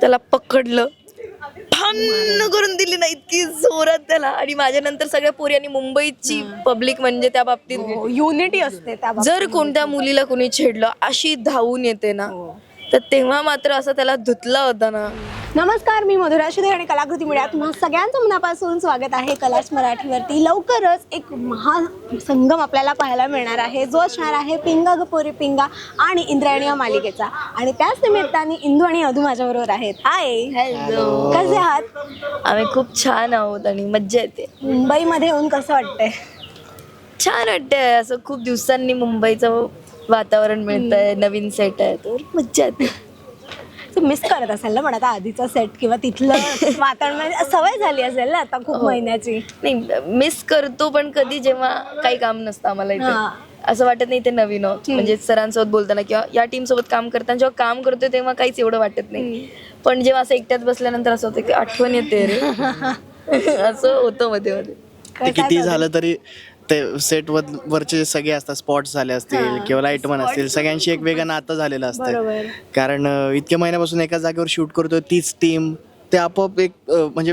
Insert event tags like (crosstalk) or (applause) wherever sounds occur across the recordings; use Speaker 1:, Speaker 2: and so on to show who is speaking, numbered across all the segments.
Speaker 1: त्याला पकडलं. ठाण करून दिली ना इतकी जोरात त्याला. आणि माझ्या नंतर सगळ्या पोरी आणि मुंबईची पब्लिक म्हणजे त्या बाबतीत
Speaker 2: युनिटी असते त्या बाबतीत.
Speaker 1: जर कोणत्या मुलीला कोणी छेडलं अशी धावून येते ना. तर तेव्हा मात्र असं त्याला धुतला होता ना.
Speaker 2: नमस्कार मी मधुरा शिदे आणि कलाकृती मीडिया तुम्हा सगळ्यांचं मनापासून स्वागत आहे कलाच मराठीवरती. लवकरच एक महासंगम आपल्याला पाहायला मिळणार आहे. जो असणार आहे पिंगा गपोरी पिंगा आणि इंद्रायणी या मालिकेचा. आणि त्याच निमित्ताने इंदू आणि अधू माझ्याबरोबर आहेत. हाय
Speaker 1: हॅलो
Speaker 2: कसे आहात?
Speaker 1: आम्ही खूप छान आहोत आणि मज्जा येते.
Speaker 2: मुंबईमध्ये येऊन कसं वाटतंय?
Speaker 1: छान वाटतंय. असं खूप दिवसांनी मुंबईचं वातावरण मिळतंय नवीन सेट आहे तर मज्जा येते.
Speaker 2: मिस करत असेल ना पण आता आधीचा सेट किंवा तिथलं वातावरण? म्हणजे सवय झाली असेल ना आता खूप
Speaker 1: हो.
Speaker 2: महिन्याची.
Speaker 1: नाही मिस करतो पण कधी जेव्हा काही काम नसतं आम्हाला
Speaker 2: हा.
Speaker 1: इथे असं वाटत नाही ते नवीन आहोत. म्हणजे सरांसोबत बोलताना किंवा या टीम सोबत काम करताना जेव्हा काम करतोय तेव्हा काहीच एवढं वाटत नाही. पण जेव्हा असं एकट्यात बसल्यानंतर असं होतं की आठवण येते रे. (laughs) असं होतं मध्ये मध्ये.
Speaker 3: ते किती झालं तरी ते सेट वरचे सगळे असतात स्पॉट्स झाले असतील किंवा लाईटमन असतील सगळ्यांशी एक वेगळं नातं झालेलं असतं. कारण इतक्या महिन्यापासून एका जागेवर शूट करतोय तीच टीम ते आपोआप एक म्हणजे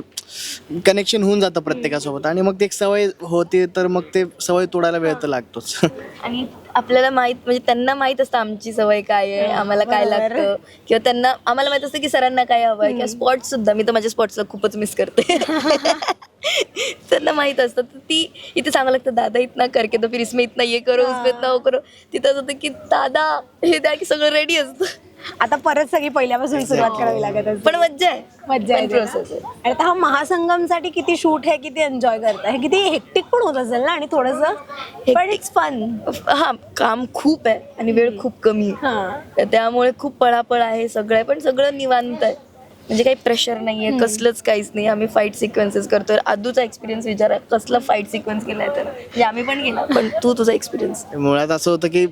Speaker 3: कनेक्शन होऊन जातं प्रत्येकासोबत. आणि मग ते एक सवय होते तर मग ते सवय तोडायला वेळ तर लागतोच. (laughs)
Speaker 1: आणि आपल्याला माहीत म्हणजे त्यांना माहीत असतं आमची सवय काय आहे आम्हाला काय लागतं. किंवा त्यांना आम्हाला माहीत असतं की सरांना काय हवंय किंवा स्पॉट सुद्धा. मी तर माझ्या स्पॉट्सला खूपच मिस करते. (laughs) त्यांना माहीत असतं. तर ती इथे सांगावं लागतं दादा इतना करके तो फिर इसमें इतना ये करो उसमें इतना वो करो. तिथं असं होतं की दादा हे द्या की सगळं रेडी असतं.
Speaker 2: आता परत सगळी पहिल्यापासून सुरुवात करावी लागत असते.
Speaker 1: पण मज्जा आहे.
Speaker 2: मज्जा
Speaker 1: पण
Speaker 2: येते ना?
Speaker 1: process आहे.
Speaker 2: आणि आता हा महासंगमसाठी किती शूट आहे किती एन्जॉय करताय? हे किती हेक्टिक पण होत असेल ना? आणि थोडस पण इट्स फन
Speaker 1: हा काम खूप आहे आणि वेळ खूप कमी आहे.
Speaker 2: हा.
Speaker 1: तर त्यामुळे खूप पळापळ आहे सगळं आहे पण सगळं निवांत आहे. म्हणजे काही प्रेशर नाहीये कसलंच काहीच नाही. आम्ही फाईट सिक्वेन्सेस करतोय. आदूचा एक्सपिरियन्स विचारा कसला फाईट सिक्वेन्स केलाय तर. म्हणजे आम्ही पण केला पण तू तुझा एक्सपिरियन्स
Speaker 3: मुळात असं होतं की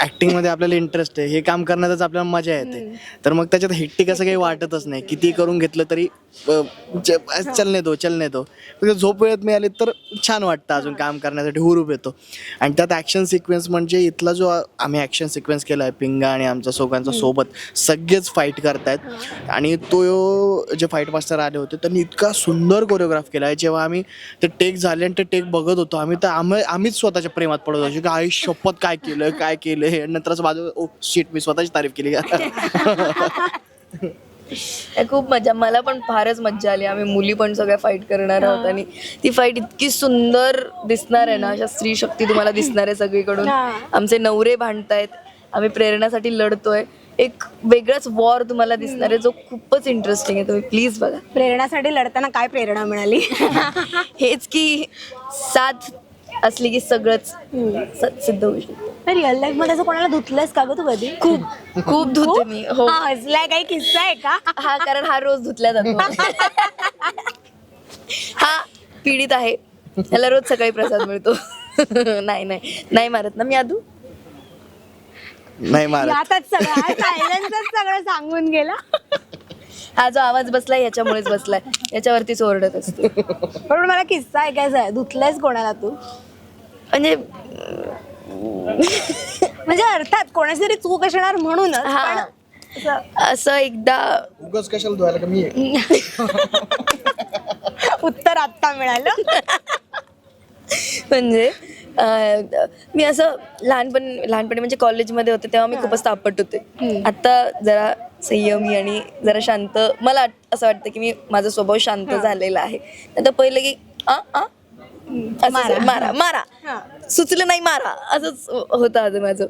Speaker 3: ऍक्टिंगमध्ये आपल्याला इंटरेस्ट आहे हे काम करण्यातच आपल्याला मजा येते. तर मग त्याच्यात हेक्टिक असं काही वाटतच नाही. किती करून घेतलं तरी अं, च- चलने दो चलने दो. फक्त झोप वेळेत मिळाली तर छान वाटतं अजून काम करण्यासाठी हुरूप येतो. आणि त्यात ॲक्शन सिक्वेन्स म्हणजे इथला जो आम्ही ॲक्शन सिक्वेन्स केला आहे पिंगा आणि आमच्या सोगांचा सोबत सगळेच फाईट करतायत. आणि तो जे फाईट मास्टर आले होते त्यांनी इतका सुंदर कोरिओग्राफ केला आहे जेव्हा आम्ही ते टेक झाले आणि ते टेक बघत होतो आम्ही तर आम्ही आम्हीच स्वतःच्या प्रेमात पडत होतो. की आई शपथ काय केलं? काय केलं? हे नंतर असं माझं ओ शीट मी स्वतःची तारीफ केली. (laughs)
Speaker 1: खूप मजा. मला पण फारच मज्जा आली. आम्ही मुली पण सगळ्या फाईट करणार आहोत आणि ती फाईट इतकी सुंदर दिसणार आहे ना. अशा स्त्री शक्ती तुम्हाला (laughs) दिसणार आहे सगळीकडून.
Speaker 2: हा.
Speaker 1: आमचे नवरे भांडतायत. आम्ही प्रेरणासाठी लढतोय. एक वेगळाच वॉर तुम्हाला दिसणार आहे जो खूपच इंटरेस्टिंग आहे. तुम्ही प्लीज बघा.
Speaker 2: प्रेरणासाठी लढताना काय प्रेरणा मिळाली? (laughs)
Speaker 1: हेच की साथ असली की सगळंच स- सिद्ध होऊ शकतं.
Speaker 2: रिअल लाईफमध्ये असं कोणाला धुतलंस का ग तू कधी?
Speaker 1: खूप खूप धुते मी हो.
Speaker 2: हा, हसलाय काही किस्सा आहे का?
Speaker 1: हा कारण हा रोज धुतला जातो. हा पीडित आहे. त्याला रोज सकाळी प्रसाद मिळतो. (laughs) नाही नाही नाही मारत ना मी आधू
Speaker 3: नाही मारत.
Speaker 2: यातच सगळं सायलेन्सच सगळं सांगून गेला.
Speaker 1: हा जो आवाज बसलाय याच्यामुळेच बसलाय. याच्यावरतीच ओरडत असतो.
Speaker 2: पण मला किस्सा ऐकायचा आहे. धुतलंयस कोणाला तू?
Speaker 1: म्हणजे
Speaker 2: म्हणजे अर्थात कोणाची तरी चूक असणार म्हणूनच
Speaker 1: हा.
Speaker 2: पण असं
Speaker 1: एकदा
Speaker 3: उगाच कशाला धुवायला का मी (laughs)
Speaker 2: उत्तर आत्ता मिळालं.
Speaker 1: म्हणजे अं, मी असं लहानपण लहानपणी म्हणजे कॉलेजमध्ये होते तेव्हा मी खूपच तापट होते. आता जरा संयमी आणि जरा शांत मला असं वाटतं की मी माझा स्वभाव शांत झालेला आहे. आता पहिलं की आ आ असं असं, मारा. मारा
Speaker 2: हा.
Speaker 1: सुचलं नाही मारा. असंच होतं आधी माझं.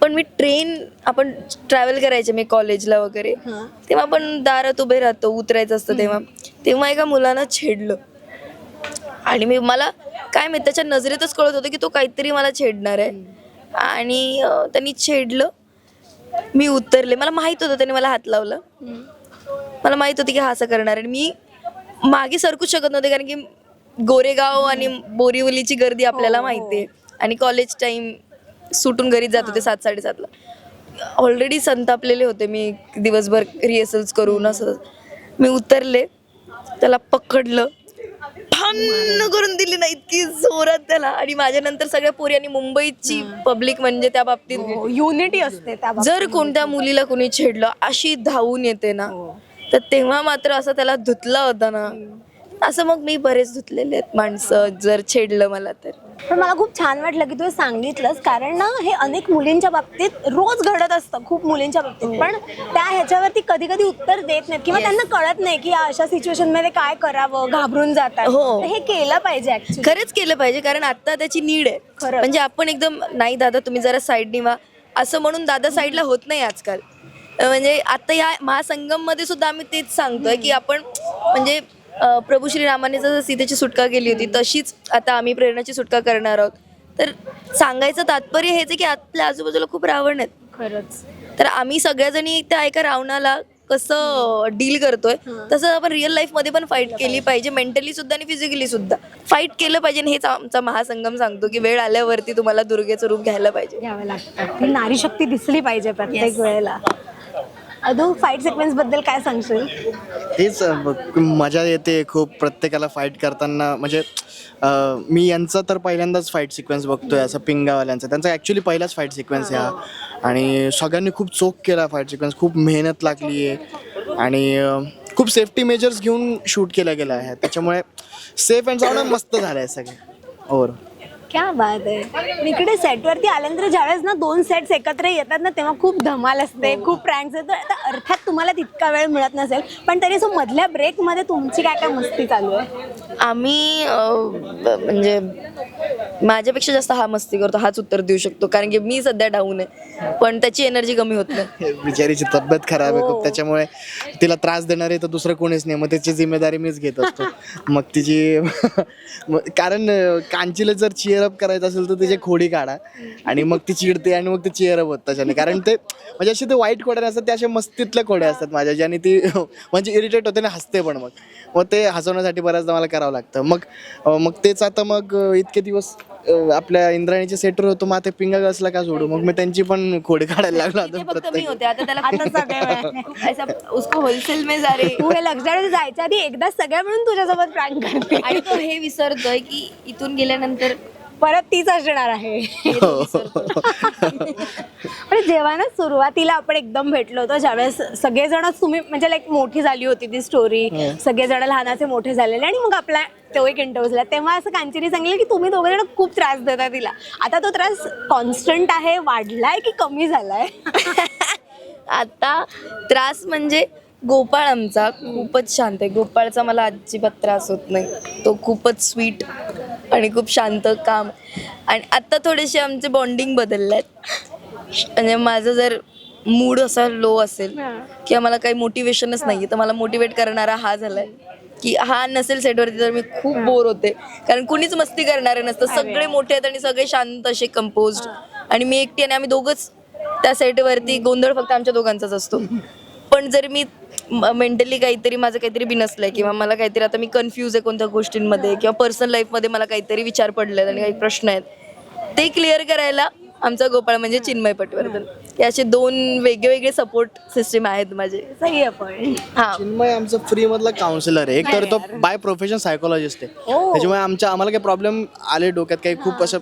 Speaker 1: पण मी ट्रेन आपण ट्रॅव्हल करायचे मी कॉलेजला वगैरे.
Speaker 2: हा.
Speaker 1: तेव्हा आपण दारात उभे राहतो उतरायचं असतं तेव्हा. तेव्हा एका मुलानं छेडलं. आणि मी मला काय माहीत त्याच्या नजरेतच कळत होतं की तो काहीतरी मला छेडणार आहे. आणि अं, त्यांनी छेडलं. मी उतरले. मला माहीत होतं त्याने मला हात लावलं. मला माहीत होती की हा असं करणार आहे. आणि मी मागे सरकूच शकत नव्हते कारण की गोरेगाव आणि बोरिवलीची गर्दी आपल्याला माहिती आहे आणि कॉलेज टाइम सुटून घरी जात होते सात साडेसातला. ऑलरेडी संतापलेले होते. मी दिवसभर रिहर्सल्स करून असं मी उतरले. त्याला पकडलं. ठाण करून दिली ना इतकी जोरात त्याला. आणि माझ्या नंतर सगळ्या पोरी आणि मुंबईची पब्लिक म्हणजे त्या बाबतीत
Speaker 2: युनिटी असते त्या बाबतीत.
Speaker 1: जर कोणत्या मुलीला कोणी छेडलं अशी धावून येते ना. तर तेव्हा मात्र असं त्याला धुतला होता ना. असं मग मी बरेच धुतलेले आहेत माणसं जर छेडलं मला तर.
Speaker 2: पण मला खूप छान वाटलं की तू हे सांगितलंस कारण ना हे अनेक मुलींच्या बाबतीत रोज घडत असतं खूप मुलींच्या बाबतीत. पण त्या ह्याच्यावरती कधी कधी उत्तर देत नाहीत किंवा त्यांना कळत नाही की या अशा सिच्युएशनमध्ये काय करावं घाबरून जातात.
Speaker 1: हो.
Speaker 2: तर हे केलं पाहिजे
Speaker 1: खरंच केलं पाहिजे कारण आता त्याची नीड आहे.
Speaker 2: खरंच.
Speaker 1: म्हणजे आपण एकदम नाही दादा तुम्ही जरा साईड निवा. असं म्हणून दादा साईडला होत नाही आजकाल. अं, म्हणजे आता या महासंगममध्ये सुद्धा आम्ही तेच सांगतोय की आपण म्हणजे प्रभू श्रीरामाने जसं सीतेची सुटका केली होती तशीच आता आम्ही प्रेरणाची सुटका करणार आहोत. तर सांगायचं तात्पर्य हेच आहे की आपल्या आजूबाजूला खूप रावण आहेत.
Speaker 2: खरंच.
Speaker 1: तर आम्ही सगळ्याजणी त्या एका रावणाला कसं डील करतोय तसं आपण रिअल लाईफमध्ये पण फाईट केली पाहिजे मेंटली सुद्धा आणि फिजिकली सुद्धा. फाईट केलं पाहिजे आणि हेच आमचा महासंगम सांगतो की वेळ आल्यावरती तुम्हाला दुर्गेचं रूप घ्यायला पाहिजे.
Speaker 2: घ्यावं लागतं. नारी शक्ती दिसली पाहिजे प्रत्येक वेळेला. अदू फाईट सिक्वेन्सबद्दल काय सांगशील?
Speaker 3: तेच बघ, मजा येते खूप. प्रत्येकाला फाईट करताना म्हणजे मी यांचा तर पहिल्यांदाच फाईट सिक्वेन्स बघतोय असं पिंगावाल्यांचा. त्यांचा ॲक्च्युली पहिलाच फाईट सिक्वेन्स आहे हा. आणि सगळ्यांनी खूप चोख केला फाईट सिक्वेन्स खूप मेहनत लागली आहे. आणि खूप सेफ्टी मेजर्स घेऊन शूट केला गेला आहे त्याच्यामुळे सेफ अँड साऊंड मस्त झालं आहे सगळे. ओव्हर
Speaker 2: क्या बात आहे इकडे सेटवरती आल्यानंतर ज्यावेळेस ना दोन सेट्स एकत्र येतात ना तेव्हा खूप धमाल असते खूप प्रँक्स तर आता अर्थात तुम्हाला तितका वेळ मिळत नसेल पण तरी असं मधल्या ब्रेकमध्ये तुमची काय काय मस्ती चालू आहे?
Speaker 1: आम्ही म्हणजे माझ्यापेक्षा जास्त हा मस्ती करतो हाच उत्तर देऊ शकतो. कारण की मी सध्या डाऊन आहे पण त्याची एनर्जी कमी होत नाही.
Speaker 3: बिचारीची तब्येत खराब आहे खूप. त्याच्यामुळे तिला त्रास देणारे तर दुसरं कोणीच नाही. मग त्याची जिम्मेदारी मीच घेत असतो. (laughs) मग तिची (laughs) कारण कांचीला जर चिअर अप करायचं असेल तर तिची खोडी काढा. आणि मग ती चिडते आणि मग ते चिअर अप होत त्याच्याने कारण ते म्हणजे असे ते वाईट खोड्या असतात ते असे मस्तीतल्या खोड्या असतात माझ्या ज्याने ती म्हणजे इरिटेट होते आणि हसते पण मग. मग ते हसवण्यासाठी बऱ्याचदा मला करावं लागतं. मग मग तेच आता मग इतके दिवस आपल्या इंद्राणीच्या सेटवर होतो मग ते पिंगा कसला का सोडू? मग मी त्यांची पण खोडी काढायला लागलो आता
Speaker 1: फक्त मी
Speaker 3: प्रत्येक
Speaker 1: होते. आता त्याला
Speaker 2: आता सगळे (laughs)
Speaker 1: ऐसा उसको होलसेल में जा रे.
Speaker 2: तू हे लक्षात जायच्या आधी एकदा सगळ्या मिळून तुझ्यासोबत प्रँक करते.
Speaker 1: आणि तो हे विसरतोय की इथून गेल्यानंतर
Speaker 2: परत तीच असणार आहे. पण जेव्हा ना सुरुवातीला आपण एकदम भेटलो होतो ज्यावेळेस सगळेजणच तुम्ही म्हणजे लाईक मोठी झाली होती ती स्टोरी सगळेजण लहानाचे मोठे झालेले आणि मग आपला तो एक इंटरव्ह्यू झाला. तेव्हा असं कांचीने सांगितलं की तुम्ही दोघे जण खूप त्रास देता तिला. आता तो त्रास कॉन्स्टंट आहे वाढलाय की कमी झालाय?
Speaker 1: आता त्रास म्हणजे गोपाळ आमचा खूपच शांत आहे. गोपाळचा मला अजिबात त्रास होत नाही. तो खूपच स्वीट आणि खूप शांत काम. आणि आता थोडेसे आमचे बॉन्डिंग बदललेत म्हणजे माझं जर मूड असा लो असेल किंवा मला काही मोटिवेशनच नाही तर मला मोटिवेट करणारा हा झालाय. की हा नसेल सेटवरती तर मी खूप बोर होते. कारण कुणीच मस्ती करणारे नसतं. सगळे मोठे आहेत आणि सगळे शांत असे कंपोज आणि मी एकटी आणि आम्ही दोघंच त्या सेटवरती गोंधळ फक्त आमच्या दोघांचाच असतो. पण जर मी मेंटली काहीतरी माझं काहीतरी बिनसलंय किंवा मला काहीतरी आता मी कन्फ्यूज आहे कोणत्या गोष्टींमध्ये किंवा पर्सनल लाईफमध्ये मला काहीतरी विचार पडले आणि काही प्रश्न आहेत. ते क्लिअर करायला आमचा गोपाळ म्हणजे चिन्मय पटवर्धन. असे दोन वेगवेगळे सपोर्ट सिस्टीम आहेत माझे.
Speaker 2: सही आहे पण.
Speaker 1: हा.
Speaker 3: चिन्मय आमचं फ्री मधला काउन्सिलर आहे. एक तर तो बाय प्रोफेशन सायकोलॉजिस्ट आहे. त्याच्यामुळे आमच्या आम्हाला काही प्रॉब्लेम आले डोक्यात काही खूप असं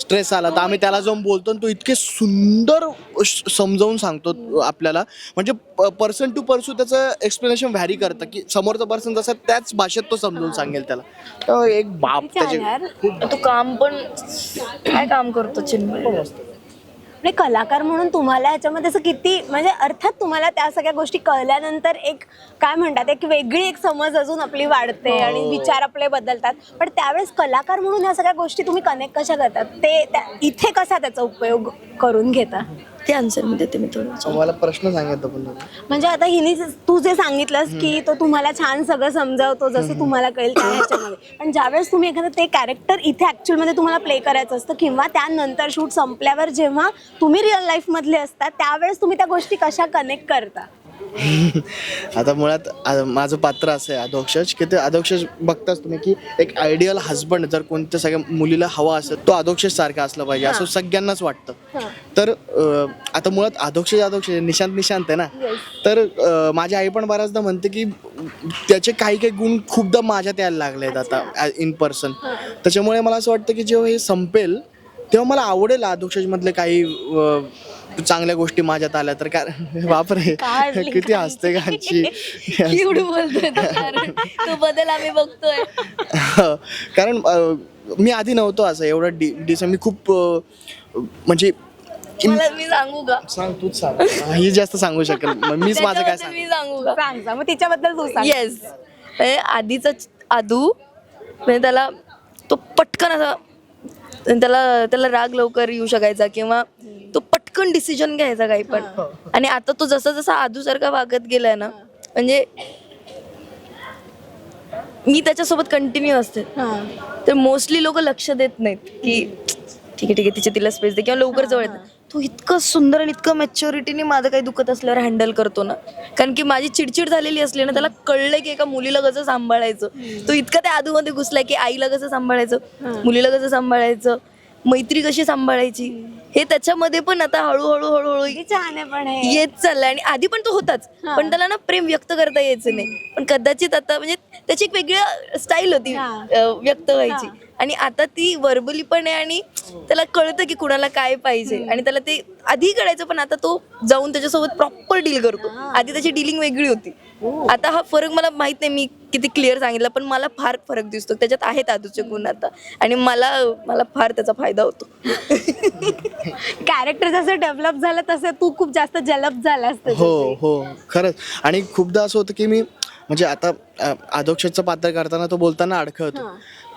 Speaker 3: स्ट्रेस आला तर आम्ही त्याला जाऊन बोलतो आणि तो इतके सुंदर श- समजावून सांगतो आपल्याला. म्हणजे पर्सन टू पर्सन त्याचं एक्सप्लेनेशन व्हॅरी करतं की समोरचा पर्सन जसा त्याच भाषेत तो समजून सांगेल त्याला. तर एक बाप
Speaker 2: छान
Speaker 3: त्याचे
Speaker 2: यार.
Speaker 1: तू काम पण काय काम करतो चिन्मय?
Speaker 2: म्हणजे कलाकार म्हणून तुम्हाला ह्याच्यामध्ये असं किती म्हणजे अर्थात तुम्हाला त्या सगळ्या गोष्टी कळल्यानंतर एक काय म्हणतात एक वेगळी एक समज अजून आपली वाढते आणि विचार आपले बदलतात. पण त्यावेळेस कलाकार म्हणून ह्या सगळ्या गोष्टी तुम्ही कनेक्ट कशा करतात? ते इथे कसा त्याचा उपयोग करून घेता?
Speaker 1: ते आन्सर मी देते मी थोडं.
Speaker 3: मला प्रश्न सांगितलं पण.
Speaker 2: म्हणजे आता हिने तू जे सांगितलंस की तो तुम्हाला छान सगळं समजावतो जसं तुम्हाला कळेल त्या ह्याच्यामध्ये. पण ज्यावेळेस तुम्ही एखादं ते कॅरेक्टर इथे ऍक्च्युअलमध्ये तुम्हाला प्ले करायचं असतं किंवा त्यानंतर शूट संपल्यावर जेव्हा तुम्ही रिअल लाईफ मधले असतात त्यावेळेस तुम्ही त्या गोष्टी कशा कनेक्ट करता? (laughs)
Speaker 3: आता मुळात आ- माझं पात्र असं आहे अधोक्षज की ते अधोक्षज बघताच तुम्ही की एक आयडियल हजबंड जर कोणत्या सगळ्या मुलीला हवा असेल तो अधोक्षज सारखा असला पाहिजे असं सगळ्यांनाच वाटतं. तर अं, आता मुळात अधोक्षज अधोक्षज निशांत निशांत आहे ना. तर अं, माझी आई पण बऱ्याचदा म्हणते की त्याचे काही काही गुण खूपदा माझ्यात यायला लागले आहेत आता इन पर्सन त्याच्यामुळे मला असं वाटतं की जेव्हा हे संपेल तेव्हा मला आवडेल अधोक्षज मधले काही अं, चांगल्या गोष्टी माझ्यात आल्या तर काय बापरे
Speaker 2: काढली
Speaker 3: किती हसते गांची.
Speaker 1: क्यूट बोलतोय तो कारण. तो बदल आम्ही बघतोय.
Speaker 3: कारण अं, मी आधी नव्हतो असं. एवढं डी डिस मी खूप अं, म्हणजे
Speaker 1: मला मी सांगू का?
Speaker 3: सांग तूच सांग. ही जास्त सांगू शकेल. मग मीच माझं काय
Speaker 1: त्याच्याबद्दल
Speaker 3: सांग
Speaker 1: मी सांगू? का?
Speaker 2: सांग सांग. मग तिच्याबद्दल तू सांग.
Speaker 1: येस आधीचा आदू म्हणजे त्याला तो पटकन असा त्याला त्याला राग लवकर येऊ शकायचा किंवा तो पटकन डिसिजन घ्यायचा काही पण. आणि आता तो जसा जसा आदू सारखा वागत गेलाय ना म्हणजे मी त्याच्यासोबत कंटिन्यू असते.
Speaker 2: हा.
Speaker 1: तर मोस्टली लोक लक्ष देत नाहीत की ठीक आहे ठीक आहे तिचे तिला स्पेस दे किंवा लवकर जवळ येतात तो इतकं सुंदर आणि इतकं मॅच्युरिटीने माझं काही दुखत असल्यावर हँडल करतो ना. कारण की माझी चिडचिड झालेली असली ना त्याला कळलं की एका मुलीला कसं सांभाळायचं. तो इतका त्या आधूमध्ये घुसलाय की आईला कसं सांभाळायचं मुलीला कसं सांभाळायचं. मैत्री कशी सांभाळायची? हे त्याच्यामध्ये पण आता हळूहळू हळूहळू येत चाललाय. आणि आधी पण तो होताच. पण त्याला ना प्रेम व्यक्त करता यायचं नाही. पण कदाचित आता म्हणजे त्याची एक वेगळी स्टाईल होती व्यक्त व्हायची. आणि आता ती वर्बली पण आहे आणि त्याला कळतं की कुणाला काय पाहिजे. आणि त्याला ते आधी कळायचं पण आता तो जाऊन त्याच्यासोबत प्रॉपर डील करतो. आधी त्याची डिलिंग वेगळी होती. आता हा फरक मला माहीत नाही मी किती क्लिअर सांगितलं पण मला फार फरक दिसतो. त्याच्यात आहेत आधूचे गुण आता. आणि मला मला फार त्याचा फायदा होतो.
Speaker 2: कॅरेक्टर जसं डेव्हलप झालं तसं तू खूप जास्त जलप झालास
Speaker 3: हो. हो खरंच. आणि खूपदा असं होतं की मी म्हणजे आता अधोक्षजचं पात्र करताना तो बोलताना अडखळतो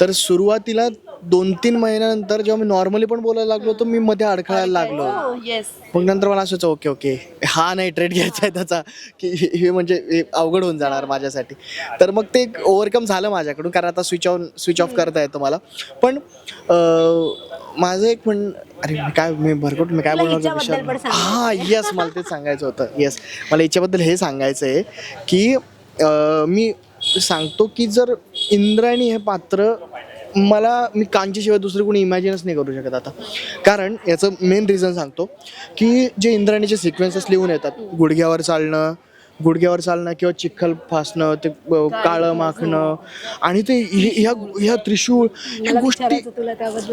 Speaker 3: तर सुरुवातीला दोन तीन महिन्यानंतर जेव्हा मी नॉर्मली पण बोलायला लागलो तर मी मध्ये अडखळायला लागलो.
Speaker 1: येस
Speaker 3: मग नंतर मला असं ओके ओके हा नाही ट्रेड घ्यायचा आहे त्याचा. की हे- हे म्हणजे हे अवघड होऊन जाणार माझ्यासाठी. तर मग ते ओव्हरकम झालं माझ्याकडून कारण आता स्विच ऑन स्विच ऑफ करता येतं मला. पण अं, माझं एक म्हण अरे मी काय मी भरकट मी काय
Speaker 2: तुला
Speaker 3: बोलणार होतो
Speaker 2: हिच्याबद्दल पण
Speaker 3: विषय
Speaker 2: सांगायचं
Speaker 3: हा येस मला तेच सांगायचं होतं. येस मला याच्याबद्दल हे सांगायचं आहे की अं, मी सांगतो की जर इंद्रायणी हे पात्र मला मी कांचीशिवाय दुसरं कोणी इमॅजिनच नाही करू शकत आता. कारण याचं मेन रिझन सांगतो की जे इंद्रायणीचे सिक्वेन्सेस लिहून येतात गुडघ्यावर चालणं गुडघ्यावर चालणं किंवा चिखल फासणं ते काळं माखणं आणि ते हे- ह्या ह्या त्रिशूळ ह्या गोष्टी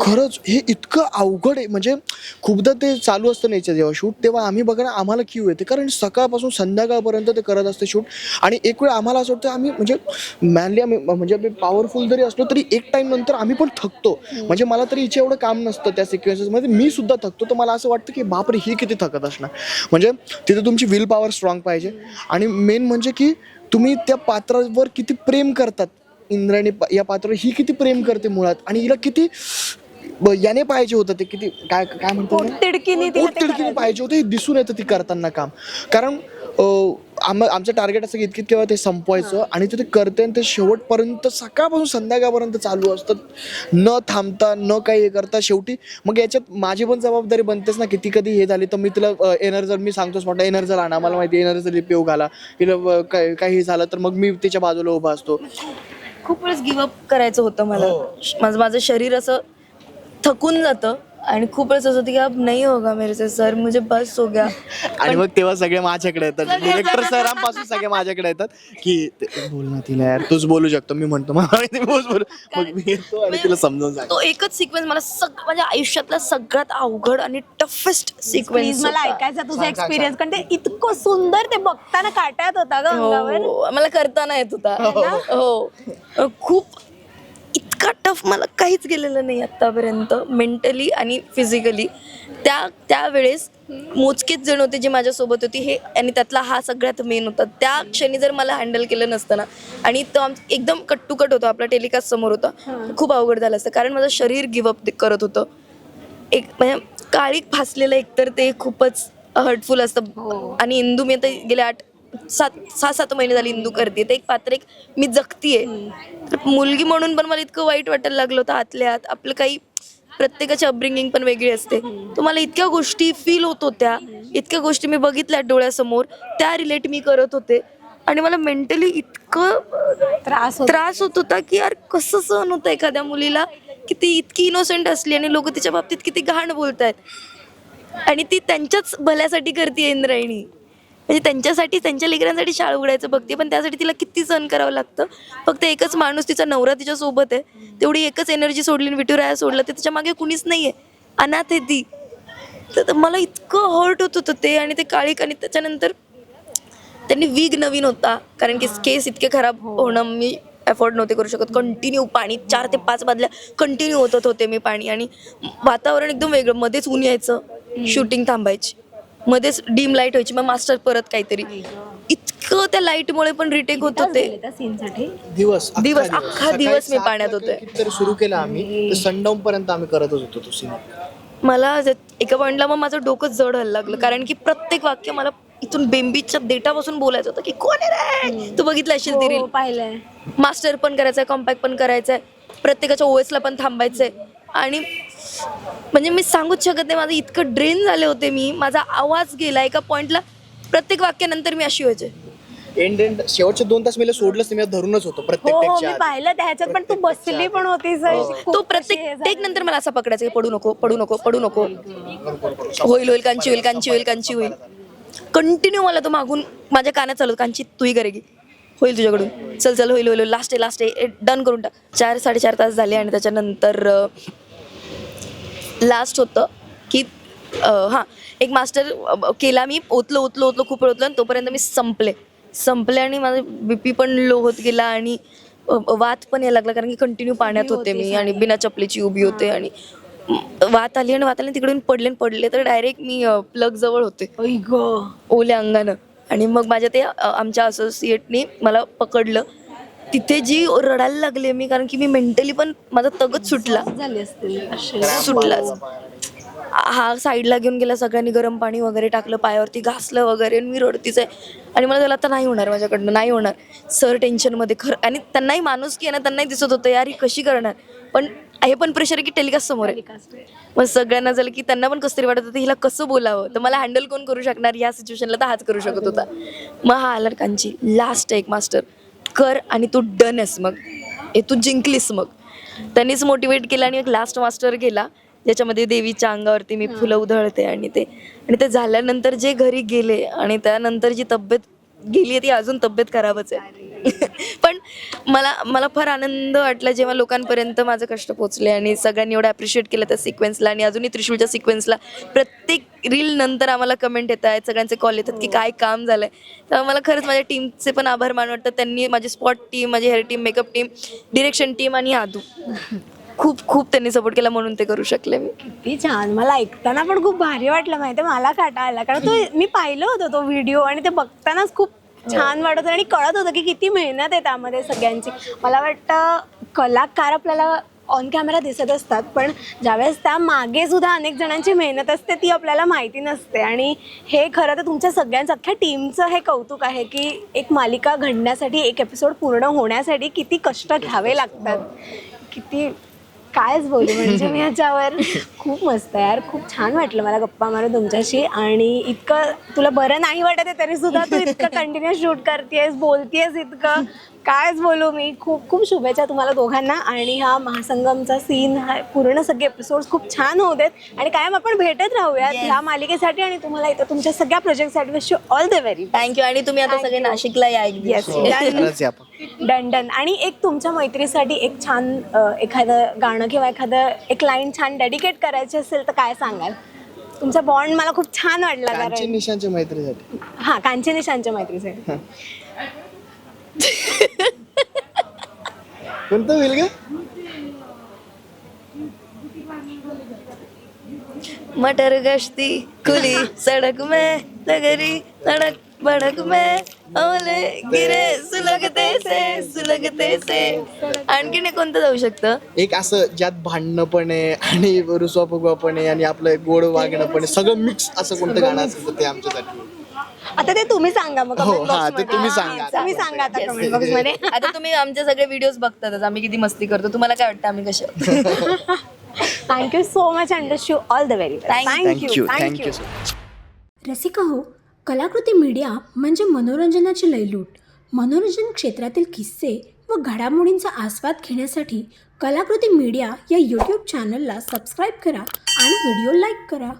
Speaker 3: खरंच हे इतकं अवघड आहे. म्हणजे खूपदा ते चालू असतं नाहीचं जेव्हा शूट तेव्हा आम्ही बघा ना आम्हाला क्यू येते. कारण सकाळपासून संध्याकाळपर्यंत ते करत असते शूट आणि एक वेळ आम्हाला असं वाटतं आम्ही म्हणजे मॅनली आम्ही म्हणजे आम्ही पॉवरफुल जरी असलो तरी एक टाइम नंतर आम्ही पण थकतो. म्हणजे मला तरी हिचे एवढं काम नसतं त्या सिक्वेन्सेसमध्ये मी सुद्धा थकतो. तर मला असं वाटतं की बापरे ही किती थकत असणार. म्हणजे तिथे तुमची विल पॉवर स्ट्रॉंग पाहिजे. आणि मेन म्हणजे की तुम्ही त्या पात्रावर किती प्रेम करतात. इंद्राणी या पात्रावर ही किती प्रेम करते मुळात आणि हिला किती याने पाहिजे होतं ते किती काय काय म्हणतात ना?
Speaker 2: पोटतिडकीने तिला ते
Speaker 3: पोटतिडकीने पाहिजे होतं हे दिसून येतं ती करताना काम. कारण अं, आम आमचं टार्गेट असं की इतकीत केव्हा ते संपवायचं आणि ते ते करते आणि ते शेवटपर्यंत सकाळपासून संध्याकाळपर्यंत चालू असतं. न थांबता न काही हे करता शेवटी मग याच्यात माझी पण जबाबदारी बनतेच ना किती कधी हे झाली. तर मी तिला एनर्जर मी सांगतो स्पॉट एनर्जर आणा मला माहिती एनर्जर पिऊ घाला तिला काय काही झालं तर मग मी तिच्या बाजूला उभा असतो.
Speaker 1: खूप वेळेस गिवअप करायचं होतं मला. माझं माझं शरीर असं थकून जातं. आणि खूप वेळेस असं होतं की अब नाही होगा मेरे से सर मुझे बस हो गया. (laughs)
Speaker 3: आणि मग तेव्हा सगळे माझ्याकडे येतात. डिरेक्टर सरांपासून सगळे (laughs) माझ्याकडे येतात की ते- बोल ना तिला यार तूच बोलू शकतो. मी म्हणतो मला माहिती आहे, बोल बोल. (laughs) मग मी येतो आणि तिला समजावून सांगतो.
Speaker 1: तो एकच सिक्वेन्स मला सग माझ्या आयुष्यातला सगळ्यात अवघड आणि टफेस्ट
Speaker 2: प्लीज
Speaker 1: सिक्वेन्स
Speaker 2: मला ऐकायचा तुझा एक्सपिरियन्स कारण ते इतकं सुंदर ते बघताना काटायत होता ग अंगावर.
Speaker 1: हो मला करताना येत होता. हो. खूप इतका टफ मला काहीच गेलेलं नाही आतापर्यंत मेंटली आणि फिजिकली त्या त्यावेळेस मोजकेच जण होते जे माझ्यासोबत होती हे आणि त्यातला हा सगळ्यात मेन होता. त्या क्षणी जर मला हँडल केलं नसतं ना आणि तो आम एकदम कट टू कट होता आपला टेलिकास्ट समोर होता. खूप अवघड झालं असतं कारण माझं शरीर गिवअप करत होतं. एक म्हणजे काळीक फासलेलं एकतर ते खूपच हर्टफुल असतं. आणि इंदू मी आता गेल्या आठ सात सहा सात महिने झाली इंदू करते ते एक पात्र एक मी जगतीये. तर मुलगी म्हणून पण मला इतकं वाईट वाटायला लागलं होतं आतल्या आत आपलं काही प्रत्येकाची अपब्रिंगिंग पण वेगळी असते. तुम्हाला इतक्या गोष्टी फील होत होत्या. इतक्या गोष्टी मी बघितल्या डोळ्यासमोर. त्या रिलेट मी करत होते. आणि मला मेंटली इतकं
Speaker 2: त्रास होतो.
Speaker 1: त्रास होत होता की यार कसं सहन होतं एखाद्या मुलीला? की ती इतकी इनोसेंट असली आणि लोक तिच्या बाबतीत किती घाण बोलतायत. आणि ती त्यांच्याच भल्यासाठी करते इंद्रायणी. म्हणजे त्यांच्यासाठी त्यांच्या लेकरांसाठी शाळा उघडायचं बघते पण त्यासाठी तिला किती सहन करावं लागतं. फक्त एकच माणूस तिचा नवरा तिच्या सोबत आहे. तेवढी एकच एनर्जी सोडली विटुराया सोडलं ते तिच्यामागे कुणीच नाहीये. अनाथ आहे ती. तर तर मला इतकं हर्ट होत होतं ते आणि ते काळिक आणि त्याच्यानंतर त्यांनी विग नवीन होता. कारण की केस इतके खराब होणं मी अफोर्ड नव्हते करू शकत. कंटिन्यू पाणी चार ते पाच बादल्या कंटिन्यू होतत होते मी पाणी. आणि वातावरण एकदम वेगळं मध्येच ऊन यायचं शूटिंग थांबायची. मध्येच डीम लाइट व्हायची मग मास्टर परत काहीतरी. इतकं त्या लाईटमुळे पण रिटेक होत होते.
Speaker 3: दिवस
Speaker 1: दिवस, अख्खा दिवस मी पाण्यात होते.
Speaker 3: तरी सुरू केलं आम्ही सनडाऊन पर्यंत आम्ही करतच होतो तो सिनेमा
Speaker 1: मला एका पॉईंटला मग माझं डोकं जड व्हायला लागलं कारण की प्रत्येक वाक्य मला इथून बेंबीच्या देटापासून बोलायचं होतं की कोण आहे रे? तू बघितलं असेल ती
Speaker 2: हो,
Speaker 1: रील
Speaker 2: पाहिलंय.
Speaker 1: मास्टर पण करायचं आहे कॉम्पॅक्ट पण करायचं आहे प्रत्येकाच्या ओएसला पण थांबायचं आहे आणि म्हणजे मी सांगूच शकत नाही माझं इतकं ड्रेन झाले होते मी. माझा आवाज गेला एका पॉईंटला प्रत्येक वाक्यानंतर मी अशी व्हायचे.
Speaker 3: एंड एंड शेवटचे दोन तास मी सोडलंच नाही मी धरूनच होतो प्रत्येक
Speaker 2: हो हो
Speaker 3: टेकच्या
Speaker 2: मी
Speaker 3: आधी.
Speaker 2: पाहिलं त्याच्यात पण तू बसली पण होतीस अशी खूप
Speaker 1: तो
Speaker 2: अशी
Speaker 1: प्रत्येक
Speaker 2: हे
Speaker 1: टेक नंतर मला असा पकडायचा की पडू नको पडू नको पडू नको. होईल होईल कांची होईल कांची होईल कांची होईल. कंटिन्यू मला तो मागून माझ्या कानात चालू कांची तूही करेगी. होईल तुझ्याकडून. चल चल होईल होईल लास्ट आहे लास्ट आहे. डन करून टाक. चार साडेचार तास झाले आणि त्याच्यानंतर लास्ट होतं की हां एक मास्टर केला मी ओतलं ओतलं ओतलं खूप ओतलं आणि तोपर्यंत मी संपले. संपले आणि माझा बी पी पण लो होत गेला आणि वात पण यायला लागला कारण की कंटिन्यू पाण्यात होते मी आणि बिना चपलीची उभी होते आणि वात आली आणि वात आली तिकडून पडले आणि पडले तर डायरेक्ट मी प्लग जवळ होते. ओल्या अंगानं. आणि मग माझ्या ते आमच्या असोसिएटनी मला पकडलं. तिथे जी रडायला लागले मी कारण की मी मेंटली पण माझा तगच सुटला.
Speaker 2: झाली असतील अशी.
Speaker 1: सुटलाच हा साईडला घेऊन गेला सगळ्यांनी गरम पाणी वगैरे टाकलं पायावरती घासलं वगैरे आणि मी रडतीच आहे. आणि मला त्याला आता नाही होणार माझ्याकडनं नाही होणार. सर टेन्शनमध्ये खरं आणि त्यांनाही माणूस की ना त्यांनाही दिसत होतं यार ही कशी करणार? पण हे पण प्रेशर आहे की टेलिकास्ट समोर आहे. मग सगळ्यांना झालं की त्यांना पण कसं तरी वाटत होतं हिला कसं बोलावं? तर मला हँडल कोण करू शकणार? या सिच्युएशनला तर हाच करू शकत होता. मग हा आला कांची लास्ट एक मास्टर कर आणि तू डन आहेस मग. हे तू जिंकलीस मग. त्यांनीच मोटिवेट केलं आणि एक लास्ट मास्टर गेला ज्याच्यामध्ये देवीच्या अंगावरती मी फुलं उधळते आणि ते आणि ते झाल्यानंतर जे घरी गेले आणि त्यानंतर जी तब्येत गेली ती अजून तब्येत खराबच आहे. पण मला मला फार आनंद वाटला जेव्हा लोकांपर्यंत माझं कष्ट पोचले आणि सगळ्यांनी एवढं अप्रिशिएट केलं त्या सिक्वेन्सला आणि अजूनही त्रिशूळच्या सिक्वेन्सला प्रत्येक रील नंतर आम्हाला कमेंट येत आहेत सगळ्यांचे कॉल येतात की काय काम झालंय. तेव्हा मला खरंच माझ्या टीमचे पण आभार मान वाटतात त्यांनी माझी स्पॉट टीम माझी hair team makeup team direction team आणि आदू. खूप खूप त्यांनी सपोर्ट केला म्हणून ते करू शकले मी.
Speaker 2: किती छान. मला ऐकताना पण खूप भारी वाटलं माहिती मला काटा आला कारण तो मी पाहिलं होतं तो व्हिडिओ आणि ते बघतानाच खूप हो. छान वाटत होतं आणि कळत होतं की किती मेहनत आहे त्यामध्ये सगळ्यांची. मला वाटतं कलाकार आपल्याला ऑन कॅमेरा दिसत असतात पण ज्यावेळेस त्या मागे सुद्धा अनेक जणांची मेहनत असते ती आपल्याला माहिती नसते. आणि हे खरं तर तुमच्या सगळ्यांचं अख्ख्या टीमचं हे कौतुक आहे की एक मालिका घडण्यासाठी एक एपिसोड पूर्ण होण्यासाठी किती कष्ट घ्यावे लागतात. किती कायच बोलू (laughs) म्हणजे मी ह्याच्यावर खूप मस्त आहे यार. खूप छान वाटलं मला गप्पा मारून तुमच्याशी. आणि इतकं तुला बरं नाही वाटत आहे तरी सुद्धा तू इतकं कंटिन्युअस शूट करतेस बोलतेस इतकं. कायच बोलू मी खूप खूप शुभेच्छा तुम्हाला दोघांना. आणि हा महासंगमचा सीन हा पूर्ण सगळे एपिसोड खूप छान होऊ देत. आणि कायम आपण भेटत राहूयात ह्या मालिकेसाठी आणि तुम्हाला इथं तुमच्या सगळ्या प्रोजेक्टसाठी wish you all the very
Speaker 1: thank you आणि तुम्ही आता सगळे नाशिकला या एक दिवस.
Speaker 2: Yes. Done.
Speaker 3: खरंच आहे आपण.
Speaker 2: डन डन आणि एक तुमच्या मैत्रीसाठी एक छान अ, एखादं गाणं किंवा एखादं एक लाईन छान डेडिकेट करायची असेल तर काय सांगाल? तुमचा बॉन्ड मला खूप छान वाटला
Speaker 3: कांचन
Speaker 2: कारण
Speaker 3: निशांच्या मैत्रीसाठी.
Speaker 2: हा कांची निशांच्या मैत्रीसाठी
Speaker 3: कोणतं होईल का
Speaker 1: मटर गश्ती कुली सड़क में लगरी सड़क बड़क में ओले गिरे सुलगते से सुलगते से. आणखीन एक कोणतं जाऊ शकतं?
Speaker 3: एक असं ज्यात भांडणं पण आहे आणि रुसवा फुगवा पण आहे आणि आपलं गोड वागणं पण आहे. सगळं मिक्स असं कोणतं गाणं असेल तर ते आमच्यासाठी.
Speaker 2: आता ते तुम्ही सांगा मग
Speaker 3: हो,
Speaker 2: comment
Speaker 3: हा,
Speaker 2: box
Speaker 3: ते
Speaker 2: मध्ये.
Speaker 3: तुम्ही
Speaker 2: हा,
Speaker 3: सांगा.
Speaker 2: तुम्ही सांगा आता कमेंट बॉक्समध्ये.
Speaker 1: आता तुम्ही आमचे सगळे व्हिडिओज बघतातच. आम्ही किती मस्ती करतो. तुम्हाला काय वाटतं? आम्ही कसे? आहोत? Thank you so much and you all the very
Speaker 3: thank you thank you so much
Speaker 2: Rasika हो कलाकृती मीडिया म्हणजे मनोरंजनाची लयलूट. मनोरंजन क्षेत्रातील किस्से व घडामोडींचा आस्वाद घेण्यासाठी कलाकृती मीडिया या यूट्यूब चॅनलला सबस्क्राईब करा आणि व्हिडिओ लाईक करा.